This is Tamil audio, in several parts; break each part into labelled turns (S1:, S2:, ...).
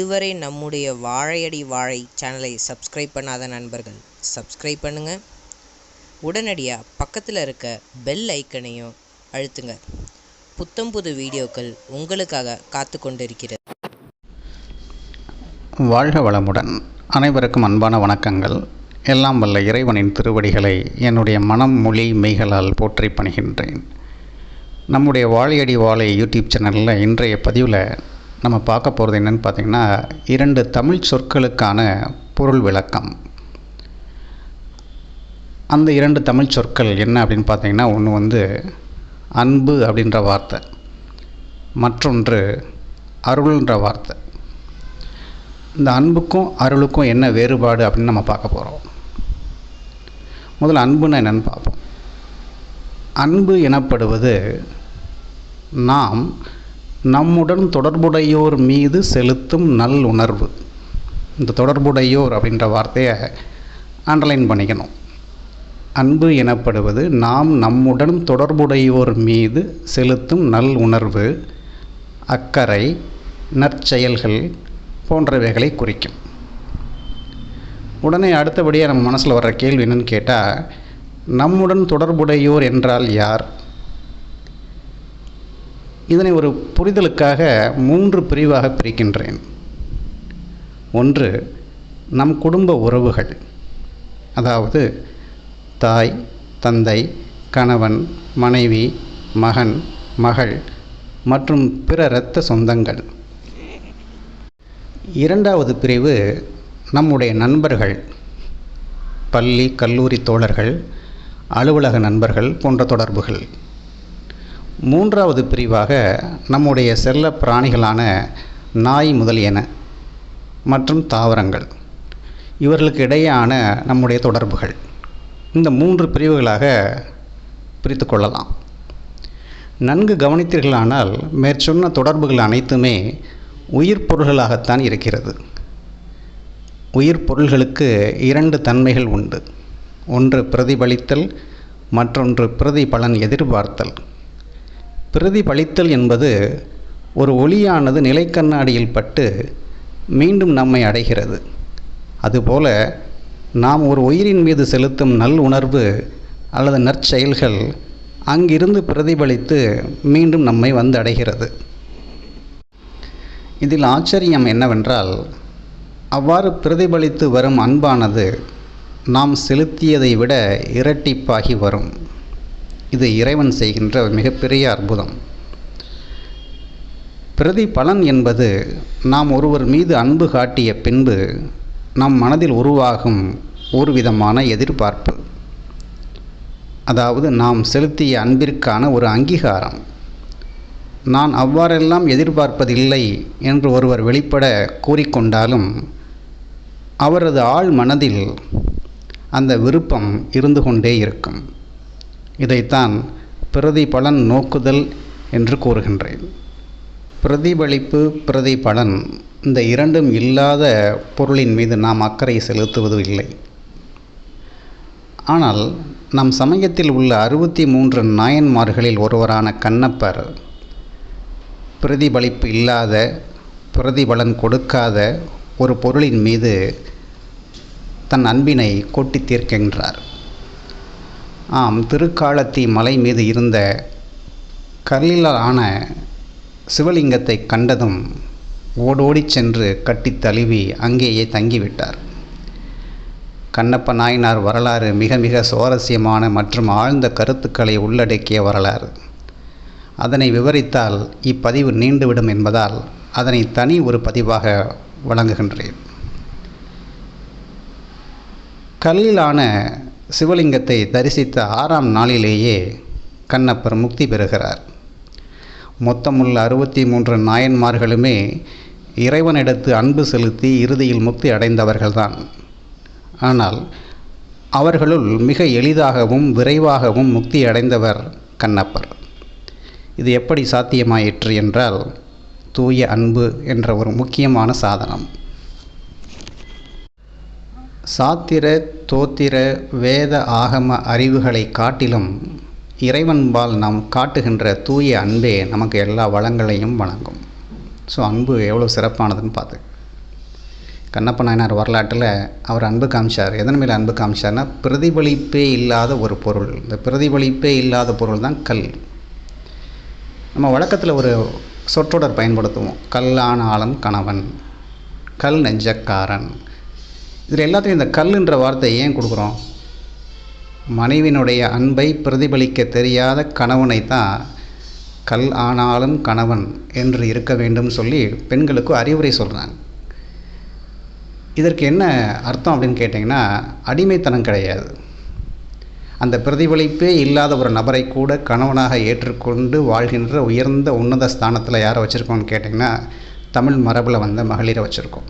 S1: இதுவரை நம்முடைய வாழையடி வாழை சேனலை சப்ஸ்கிரைப் பண்ணாத நண்பர்கள் சப்ஸ்கிரைப் பண்ணுங்க. உடனடியாக பக்கத்தில் இருக்க பெல் ஐக்கனையும் அழுத்துங்க. புத்தம் புது வீடியோக்கள் உங்களுக்காக காத்து கொண்டிருக்கிறது.
S2: வாழ்க வளமுடன். அனைவருக்கும் அன்பான வணக்கங்கள். எல்லாம் வல்ல இறைவனின் திருவடிகளை என்னுடைய மனம் மொழி மெய்களால் போற்றி பணிகின்றேன். நம்முடைய வாழையடி வாழை யூடியூப் சேனலில் இன்றைய பதிவில் நம்ம பார்க்க போகிறது என்னென்னு பார்த்தீங்கன்னா இரண்டு தமிழ் சொற்களுக்கான பொருள் விளக்கம். அந்த இரண்டு தமிழ் சொற்கள் என்ன அப்படின்னு பார்த்தீங்கன்னா ஒன்று வந்து அன்பு அப்படின்ற வார்த்தை மற்றொன்று அருள்ன்ற வார்த்தை. இந்த அன்புக்கும் அருளுக்கும் என்ன வேறுபாடு அப்படின்னு நம்ம பார்க்க போகிறோம் முதல்ல அன்புன்னா என்னென்னு பார்ப்போம். அன்பு எனப்படுவது நாம் நம்முடன் தொடர்புடையோர் மீது செலுத்தும் நல் உணர்வு. இந்த தொடர்புடையோர் அப்படின்ற வார்த்தையை அண்டர்லைன் பண்ணிக்கணும். அன்பு எனப்படுவது நாம் நம்முடன் தொடர்புடையோர் மீது செலுத்தும் நல் உணர்வு அக்கறை நற்செயல்கள் போன்றவைகளை குறிக்கும். உடனே அடுத்தபடியாக நம்ம மனசில் வர்ற கேள்வி என்னன்னு கேட்டால் நம்முடன் தொடர்புடையோர் என்றால் யார்? இதனை ஒரு புரிதலுக்காக மூன்று பிரிவாக பிரிக்கின்றேன். ஒன்று நம் குடும்ப உறவுகள். அதாவது தாய் தந்தை கணவன் மனைவி மகன் மகள் மற்றும் பிற இரத்த சொந்தங்கள். இரண்டாவது பிரிவு நம்முடைய நண்பர்கள். பள்ளி கல்லூரி தோழர்கள் அலுவலக நண்பர்கள் போன்ற தொடர்புகள். மூன்றாவது பிரிவாக நம்முடைய செல்ல பிராணிகளான நாய் முதலியன மற்றும் தாவரங்கள். இவர்களுக்கு இடையேயான நம்முடைய தொடர்புகள். இந்த மூன்று பிரிவுகளாக பிரித்து கொள்ளலாம். நன்கு கவனித்தீர்களானால் மேற்சொன்ன தொடர்புகள் அனைத்துமே உயிர் பொருள்களாகத்தான் இருக்கிறது. உயிர் பொருள்களுக்கு இரண்டு தன்மைகள் உண்டு. ஒன்று பிரதிபலித்தல் மற்றொன்று பிரதிபலன் எதிர்பார்த்தல். பிரதிபலித்தல் என்பது ஒரு ஒளியானது நிலைக்கண்ணாடியில் பட்டு மீண்டும் நம்மை அடைகிறது. அதுபோல நாம் ஒரு உயிரின் மீது செலுத்தும் நல் உணர்வு அல்லது நற்செயல்கள் அங்கிருந்து பிரதிபலித்து மீண்டும் நம்மை வந்து அடைகிறது. இதில் ஆச்சரியம் என்னவென்றால் அவ்வாறு பிரதிபலித்து வரும் அன்பானது நாம் செலுத்தியதை விட இரட்டிப்பாகி வரும். இது இறைவன் செய்கின்ற மிகப்பெரிய அற்புதம். பிரதிபலன் என்பது நாம் ஒருவர் மீது அன்பு காட்டிய பின்பு நம் மனதில் உருவாகும் ஒரு விதமான எதிர்பார்ப்பு. அதாவது நாம் செலுத்திய அன்பிற்கான ஒரு அங்கீகாரம். நான் அவ்வாறெல்லாம் எதிர்பார்ப்பதில்லை என்று ஒருவர் வெளிப்பட கூறிக்கொண்டாலும் அவரது ஆழ் மனதில் அந்த விருப்பம் இருந்து கொண்டே இருக்கும். இதைத்தான் பிரதிபலன் நோக்குதல் என்று கூறுகின்றேன். பிரதிபலிப்பு பிரதிபலன் இந்த இரண்டும் இல்லாத பொருளின் மீது நாம் அக்கறை செலுத்துவது இல்லை. ஆனால் நம் சமயத்தில் உள்ள அறுபத்தி மூன்று நாயன்மார்களில் ஒருவரான கண்ணப்பர் பிரதிபலிப்பு இல்லாத பிரதிபலன் கொடுக்காத ஒரு பொருளின் மீது தன் அன்பினை கொட்டி தீர்க்கின்றார். ஆம் திருக்காலத்தி மலை மீது இருந்த கல்லிலான சிவலிங்கத்தை கண்டதும் ஓடோடி சென்று கட்டி தழுவி அங்கேயே தங்கிவிட்டார். கண்ணப்ப நாயனார் வரலாறு மிக மிக சுவாரஸ்யமான மற்றும் ஆழ்ந்த கருத்துக்களை உள்ளடக்கிய வரலாறு. அதனை விவரித்தால் இப்பதிவு நீண்டுவிடும் என்பதால் அதனை தனி ஒரு பதிவாக வழங்குகின்றேன். கல்லிலான சிவலிங்கத்தை தரிசித்த ஆறாம் நாளிலேயே கண்ணப்பர் முக்தி பெறுகிறார். மொத்தமுள்ள அறுபத்தி மூன்று நாயன்மார்களுமே இறைவனிடத்து அன்பு செலுத்தி இறுதியில் முக்தி அடைந்தவர்கள்தான். ஆனால் அவர்களுள் மிக எளிதாகவும் விரைவாகவும் முக்தி அடைந்தவர் கண்ணப்பர். இது எப்படி சாத்தியமாயிற்று என்றால் தூய அன்பு என்ற ஒரு முக்கியமான சாதனம். சாத்திர தோத்திர வேத ஆகம அறிவுகளை காட்டிலும் இறைவன்பால் நாம் காட்டுகின்ற தூய அன்பே நமக்கு எல்லா வளங்களையும் வழங்கும். ஸோ அன்பு எவ்வளோ சிறப்பானதுன்னு பார்த்து. கண்ணப்ப நாயனார் வரலாற்றில் அவர் அன்பு காமிச்சார். எதன் மேலே அன்பு காமிச்சார்னா பிரதிபலிப்பே இல்லாத ஒரு பொருள். இந்த பிரதிபலிப்பே இல்லாத பொருள் தான் கல். நம்ம வழக்கத்தில் ஒரு சொற்றொடர் பயன்படுத்துவோம். கல்லானாலும் கணவன் கல் நெஞ்சக்காரன். இதில் எல்லாத்தையும் இந்த கல்லுன்ற வார்த்தை ஏன் கொடுக்குறோம்? மனைவினுடைய அன்பை பிரதிபலிக்க தெரியாத கணவனை தான் கல் ஆனாலும் கணவன் என்று இருக்க வேண்டும் சொல்லி பெண்களுக்கு அறிவுரை சொல்கிறாங்க இதற்கு என்ன அர்த்தம் அப்படின்னு கேட்டிங்கன்னா அடிமைத்தனம் கிடையாது. அந்த பிரதிபலிப்பே இல்லாத ஒரு நபரை கூட கணவனாக ஏற்றுக்கொண்டு வாழ்கின்ற உயர்ந்த உன்னத ஸ்தானத்தில் யாரை வச்சுருக்கோன்னு கேட்டிங்கன்னா தமிழ் மரபில் வந்த மகளிரை வச்சுருக்கோம்.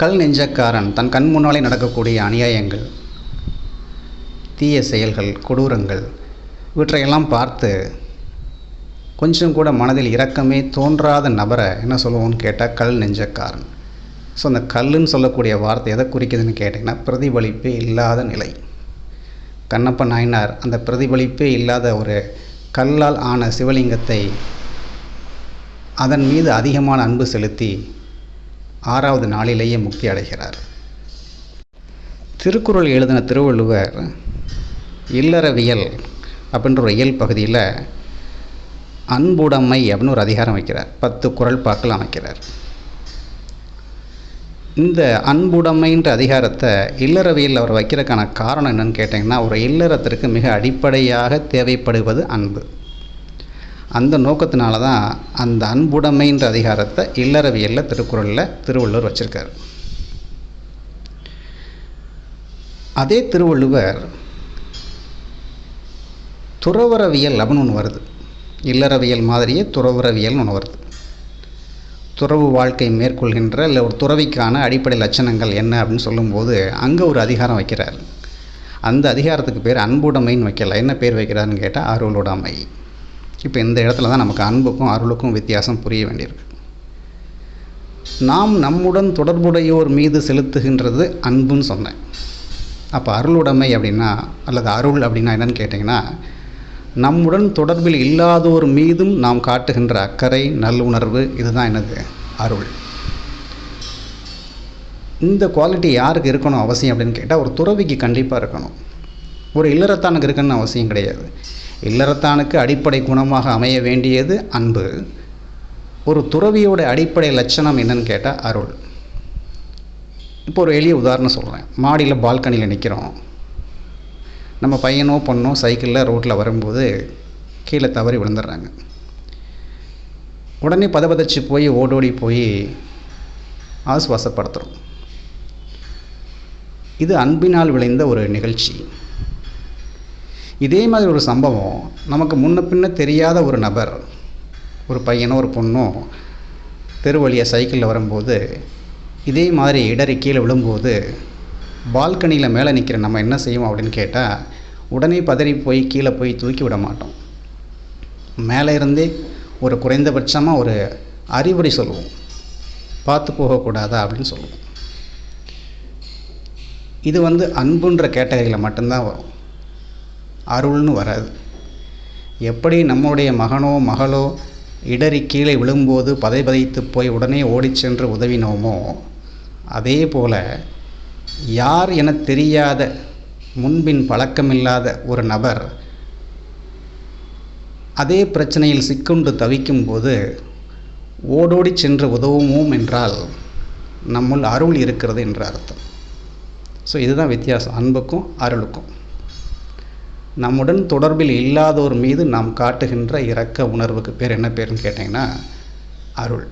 S2: கல் நெஞ்சக்காரன் தன் கண் முன்னாலே நடக்கக்கூடிய அநியாயங்கள் தீய செயல்கள் கொடூரங்கள் இவற்றையெல்லாம் பார்த்து கொஞ்சம் கூட மனதில் இரக்கமே தோன்றாத நபரை என்ன சொல்லுவோம்னு கேட்டால் கல் நெஞ்சக்காரன். ஸோ அந்த கல்லுன்னு சொல்லக்கூடிய வார்த்தை எதை குறிக்குதுன்னு கேட்டிங்கன்னா பிரதிபலிப்பே இல்லாத நிலை. கண்ணப்ப நாயனார் அந்த பிரதிபலிப்பே இல்லாத ஒரு கல்லால் ஆன சிவலிங்கத்தை அதன் மீது அதிகமான அன்பு செலுத்தி ஆறாவது நாளிலேயே முக்தி அடைகிறார். திருக்குறள் எழுதின திருவள்ளுவர் இல்லறவியல் அப்படின்ற ஒரு இயல் பகுதியில் அன்புடைமை அப்படின்னு ஒரு அதிகாரம் வைக்கிறார். பத்து குரல் பாக்கள் அமைக்கிறார். இந்த அன்புடைமைன்ற அதிகாரத்தை இல்லறவியல் அவர் வைக்கிறதுக்கான காரணம் என்னன்னு கேட்டிங்கன்னா ஒரு இல்லறத்திற்கு மிக அடிப்படையாக தேவைப்படுவது அன்பு. அந்த நோக்கத்தினால தான் அந்த அன்புடைமைன்ற அதிகாரத்தை இல்லறவியலில் திருக்குறளில் திருவள்ளுவர் வச்சுருக்கார். அதே திருவள்ளுவர் துறவரவியல் அப்படின்னு ஒன்று வருது. இல்லறவியல் மாதிரியே துறவரவியல்னு ஒன்று வருது. துறவு வாழ்க்கை மேற்கொள்கின்ற இல்லை ஒரு துறவிக்கான அடிப்படை லட்சணங்கள் என்ன அப்படின்னு சொல்லும்போது அங்கே ஒரு அதிகாரம் வைக்கிறார். அந்த அதிகாரத்துக்கு பேர் அன்புடைமைன்னு வைக்கல. என்ன பேர் வைக்கிறாருன்னு கேட்டால் அருளுடைமை. இப்போ இந்த இடத்துல தான் நமக்கு அன்புக்கும் அருளுக்கும் வித்தியாசம் புரிய வேண்டியிருக்கு. நாம் நம்முடன் தொடர்புடையோர் மீது செலுத்துகின்றது அன்புன்னு சொன்னேன். அப்போ அருளுடைமை அப்படின்னா அல்லது அருள் அப்படின்னா என்னன்னு கேட்டிங்கன்னா நம்முடன் தொடர்பில் இல்லாதோர் மீதும் நாம் காட்டுகின்ற அக்கறை நல்லுணர்வு இதுதான் என்னது? அருள். இந்த குவாலிட்டி யாருக்கு இருக்கணும் அவசியம் அப்படின்னு கேட்டால் ஒரு துறவிக்கு கண்டிப்பாக இருக்கணும். ஒரு இல்லறத்தானுக்கு இருக்கணும்னு அவசியம் கிடையாது. இல்லறத்தானுக்கு அடிப்படை குணமாக அமைய வேண்டியது அன்பு. ஒரு துறவியோட அடிப்படை லட்சணம் என்னன்னு கேட்டால் அருள். இப்போ ஒரு எளிய உதாரணம் சொல்கிறேன் மாடியில் பால்கனியில் நிற்கிறோம் நம்ம பையனோ பொண்ணோ சைக்கிளில் ரோட்டில் வரும்போது கீழே தவறி விழுந்துடுறாங்க. உடனே பதபதச்சு போய் ஓடோடி போய் ஆசுவாசப்படுத்துகிறோம் இது அன்பினால் விளைந்த ஒரு நிகழ்ச்சி. இதே மாதிரி ஒரு சம்பவம் நமக்கு முன்ன பின்ன தெரியாத ஒரு நபர் ஒரு பையனோ ஒரு பொண்ணோ தெரு வழியாக சைக்கிளில் வரும்போது இதே மாதிரி இடறி கீழே விழும்போது பால்கனியில் மேலே நிற்கிற நம்ம என்ன செய்வோம் அப்படின்னு கேட்டால் உடனே பதறி போய் கீழே போய் தூக்கி விட மாட்டோம். மேலே இருந்தே ஒரு குறைந்தபட்சமாக ஒரு அறிவுரை சொல்லுவோம். பார்த்து போகக்கூடாதா அப்படின்னு சொல்லுவோம். இது வந்து அன்புன்ற கேட்டகரியில் மட்டும்தான் வரும். அருள்னு வராது. எப்படி நம்முடைய மகனோ மகளோ இடறி கீழே விழும்போது பதை பதைத்து போய் உடனே ஓடிச் சென்று உதவினோமோ அதே போல் யார் என தெரியாத முன்பின் பழக்கமில்லாத ஒரு நபர் அதே பிரச்சனையில் சிக்குண்டு தவிக்கும்போது ஓடோடி சென்று உதவுவோம் என்றால் நம்முள் அருள் இருக்கிறது என்ற அர்த்தம். ஸோ இதுதான் வித்தியாசம். அன்புக்கும் அருளுக்கும். நம்முடன் தொடர்பில் இல்லாதோர் மீது நாம் காட்டுகின்ற இரக்க உணர்வுக்கு பேர் என்ன பேருன்னு கேட்டிங்கன்னா அருள்.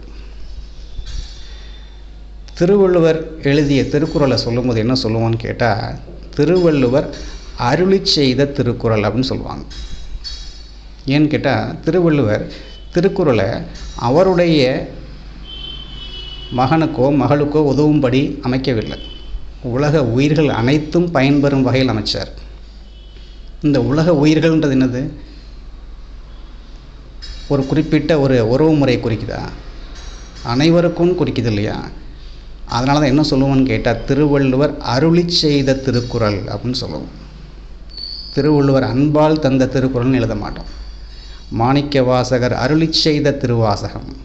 S2: திருவள்ளுவர் எழுதிய திருக்குறளை சொல்லும்போது என்ன சொல்லுவான்னு கேட்டால் திருவள்ளுவர் அருளி செய்த திருக்குறள் அப்படின்னு சொல்லுவாங்க. ஏன்னு கேட்டால் திருவள்ளுவர் திருக்குறளை அவருடைய மகனுக்கோ மகளுக்கோ உதவும்படி அமைக்கவில்லை. உலக உயிர்கள் அனைத்தும் பயன்பெறும் வகையில் அமைச்சார். இந்த உலக உயிர்கள்ன்றது என்னது? ஒரு குறிப்பிட்ட ஒரு உறவு முறையை குறிக்குதா? அனைவருக்கும் குறிக்குது இல்லையா? அதனால தான் என்ன சொல்லுவோம்னு கேட்டால் திருவள்ளுவர் அருளி செய்த திருக்குறள் அப்படின்னு சொல்லுவோம். திருவள்ளுவர் அன்பால் தந்த திருக்குறள்னு எழுத மாட்டோம். மாணிக்க வாசகர் அருளி செய்த திருவாசகம்.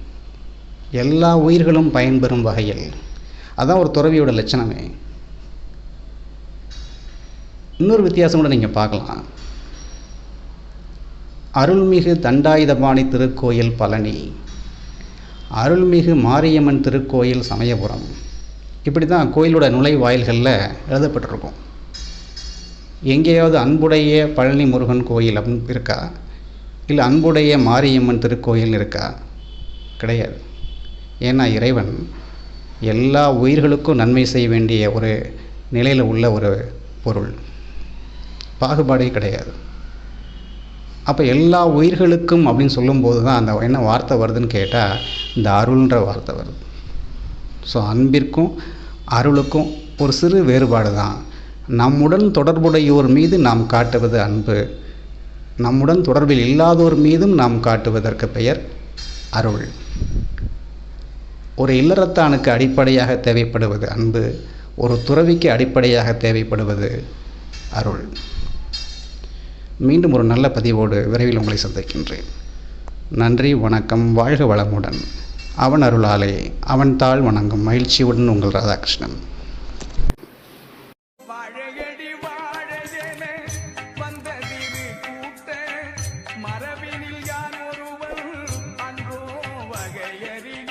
S2: எல்லா உயிர்களும் பயன்பெறும் வகையில். அதான் ஒரு துறவியோட லட்சணமே. இன்னொரு வித்தியாசம் கூட நீங்கள் பார்க்கலாம். அருள்மிகு தண்டாயுதபாணி திருக்கோயில் பழனி அருள்மிகு மாரியம்மன் திருக்கோயில் சமயபுரம். இப்படி தான் கோயிலோட நுழைவாயில்களில் எழுதப்பட்டிருக்கும். எங்கேயாவது அன்புடைய பழனி முருகன் கோயில் அப்படின்னு இருக்கா? இல்லை அன்புடைய மாரியம்மன் திருக்கோயில் இருக்கா? கிடையாது. ஏன்னா இறைவன் எல்லா உயிர்களுக்கும் நன்மை செய்ய வேண்டிய ஒரு நிலையில் உள்ள ஒரு பொருள். பாகுபாடே கிடையாது. அப்போ எல்லா உயிர்களுக்கும் அப்படின்னு சொல்லும்போது தான் அந்த என்ன வார்த்தை வருதுன்னு கேட்டால் இந்த அருள்ன்ற வார்த்தை வருது. ஸோ அன்பிற்கும் அருளுக்கும் ஒரு சிறு வேறுபாடு தான் நம்முடன் தொடர்புடையோர் மீது நாம் காட்டுவது அன்பு. நம்முடன் தொடர்பில் இல்லாதோர் மீதும் நாம் காட்டுவதற்கு பெயர் அருள். ஒரு இல்லறத்தானுக்கு அடிப்படையாக தேவைப்படுவது அன்பு. ஒரு துறவிக்கு அடிப்படையாக தேவைப்படுவது அருள். மீண்டும் ஒரு நல்ல பதிவோடு விரைவில் உங்களை சந்திக்கின்றேன். நன்றி வணக்கம் வாழ்க வளமுடன். அவன் அருளாலே அவன் தாழ் வணங்கும் மகிழ்ச்சியுடன் உங்கள் ராதாகிருஷ்ணன்.